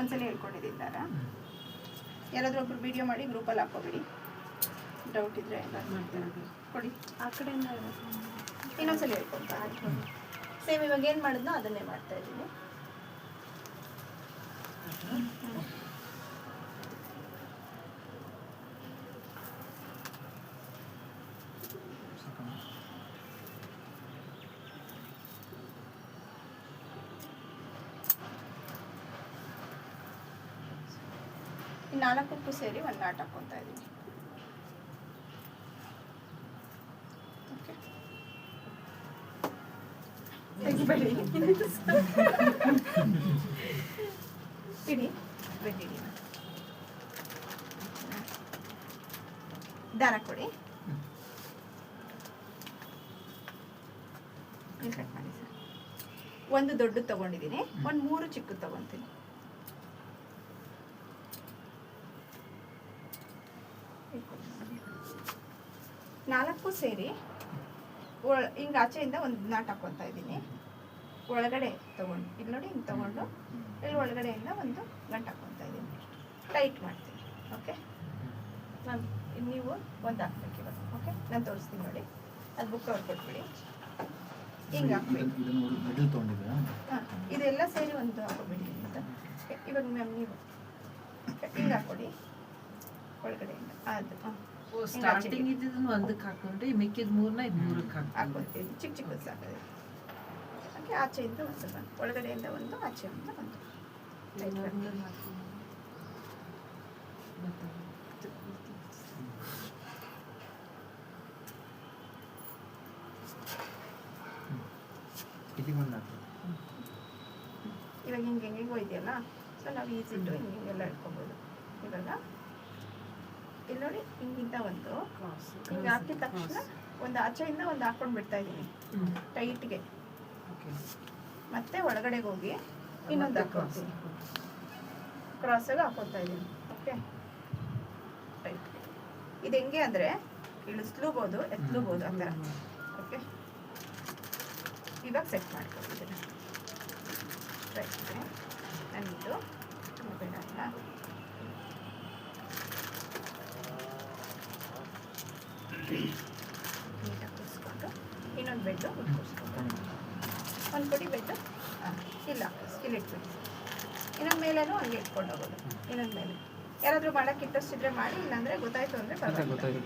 ಒಂದ್ಸಲ ಹೇಳ್ಕೊಂಡಿದ್ದಾರ? ಯಾರಾದ್ರೂ ಒಬ್ರು ವಿಡಿಯೋ ಮಾಡಿ ಗ್ರೂಪಲ್ಲಿ ಹಾಕೋಬಿಡಿ ಡೌಟ್ ಮಾಡ್ತಾರೆ? ಕೊಡಿ. ಆ ಕಡೆಯಿಂದ ಇನ್ನೊಂದ್ಸಲ ಹೇಳ್ಕೊಡ್ತಾ ಸೇಮ್ ಇವಾಗ ಏನು ಮಾಡಿದ್ನೋ ಅದನ್ನೇ ಮಾಡ್ತಾ ಇದ್ದೀನಿ. ಈ ನಾಲ್ಕಕ್ಕೂ ಸೇರಿ ಒಂದು ನಾಟ್ ಹಾಕ್ಕೊತಾ ಇದ್ದೀನಿ. ತೆಗಿಬೇಡಿ ಇಡಿ ದಾರ ಕೊಡಿ. ಕಟ್ ಮಾಡಿ ಸರ್. ಒಂದು ದೊಡ್ಡದು ತಗೊಂಡಿದ್ದೀನಿ. ಒಂದು ಮೂರು ಚಿಕ್ಕದು ತಗೊಂತೀನಿ. ನಾಲ್ಕು ಸೇರಿ ಒಳ ಹಿಂಗೆ ಆಚೆಯಿಂದ ಒಂದು ನಾಟ್ ಹಾಕ್ಕೊತಾ ಇದ್ದೀನಿ. ಒಳಗಡೆ ತಗೊಂಡು ಇಲ್ಲಿ ನೋಡಿ ಹಿಂಗೆ ತಗೊಂಡು ಇಲ್ಲಿ ಒಳಗಡೆಯಿಂದ ಒಂದು ಗಂಟು ಹಾಕ್ಕೊತಾ ಇದ್ದೀನಿ. ಟೈಟ್ ಮಾಡ್ತೀನಿ ಓಕೆ? ನಾನು ನೀವು ಒಂದು ಹಾಕ್ಬೇಕು ಇವಾಗ ಓಕೆ? ನಾನು ತೋರಿಸ್ತೀನಿ ನೋಡಿ. ಅದು ಬುಕ್ ಅವ್ರು ಕೊಟ್ಬಿಡಿ. ಹಿಂಗೆ ಹಾಕ್ಬೇಕು. ಹಾಂ ಇದೆಲ್ಲ ಸೇರಿ ಒಂದು ಹಾಕೋಬಿಡಿ ಅಂತ. ಇವಾಗ ಮ್ಯಾಮ್ ನೀವು ಹಿಂಗೆ ಹಾಕ್ಕೊಡಿ ಒಳಗಡೆಯಿಂದ ಅದು ಹಾಂ. ಸ್ಟಾರ್ಟಿಂಗ್ ಇದ್ದಿದ್ದನ್ನು ಒಂದಕ್ಕೆ ಹಾಕೊಂಡ್ರೆ ಮಿಕ್ಕಿದ ಮೂರನ್ನ ಇದು ಮೂರಕ್ಕೆ ಹಾಕ್ತೀನಿ ಹಾಕ್ಕೊಳ್ತೀನಿ ಚಿಕ್ಕ ಚಿಕ್ಕದು ಸಾಕದೆ ಹಾಗೆ ಆಚೆಯಿಂದ ಒಂದು ಸ್ವಲ್ಪ ಒಳಗಡೆಯಿಂದ ಒಂದು ಆಚೆಯಿಂದ ಒಂದು. ಇವಾಗ ಹಿಂಗೆ ಹಿಂಗೆ ಹೋಯ್ತಿಯಲ್ಲ ಸೊ ನಾವು ಈಸಿಟ್ಟು ಹಿಂಗೆ ಹಿಂಗೆಲ್ಲ ಇಟ್ಕೊಬೋದು. ಇಲ್ಲಿ ನೋಡಿ ಹಿಂಗಿಂತ ಒಂದು. ಹಿಂಗೆ ಹಾಕಿದ ತಕ್ಷಣ ಒಂದು ಆಚೆಯಿಂದ ಒಂದು ಹಾಕೊಂಡು ಬಿಡ್ತಾ ಇದ್ದೀನಿ. ಟೈಟ್ಗೆ. ಮತ್ತೆ ಒಳಗಡೆಗೆ ಹೋಗಿ ಇನ್ನೊಂದು. ಹಾಕ್ಕೊಳ್ತೀನಿ ಕ್ರಾಸಾಗಿ ಹಾಕೊತಾ ಇದ್ದೀನಿ ಓಕೆ? ಟೈಟ್ ಇದು ಹೆಂಗೆ ಅಂದರೆ ಇಳಿಸ್ಲೂಬೋದು ಎತ್ತಲೂಬೋದು ಆ ಥರ. ಓಕೆ? ಇವಾಗ ಸೆಟ್ ಮಾಡ್ಕೊಂಡಿದ್ದೀನಿ ರೈಟ್ ನನ್ನದು ಬೇಡ ಅಲ್ಲ. ನೀಟಾಗಿ ಇನ್ನೊಂದು ಬೆಡ್ಡು ಕೂರಿಸ್ಕೊಂಡು ಒಂದು ಕೊಡಿ ಬೆಡ್ಡು ಹಾಂ ಇಲ್ಲ ಸ್ಕಿಲ್ ಇಟ್ಬಿಡಿ. ಇನ್ನೊಂದು ಮೇಲೇನೂ ಹಂಗೆ ಇಟ್ಕೊಂಡು ಹೋಗೋದು. ಇನ್ನೊಂದು ಮೇಲೆ. ಯಾರಾದರೂ ಮಾಡೋಕ್ಕೆ ಇಂಟ್ರೆಸ್ಟ್ ಇದ್ದರೆ ಮಾಡಿ ಇಲ್ಲಾಂದರೆ ಗೊತ್ತಾಯಿತು ಅಂದರೆ ಗೊತ್ತಾಯ್ತು.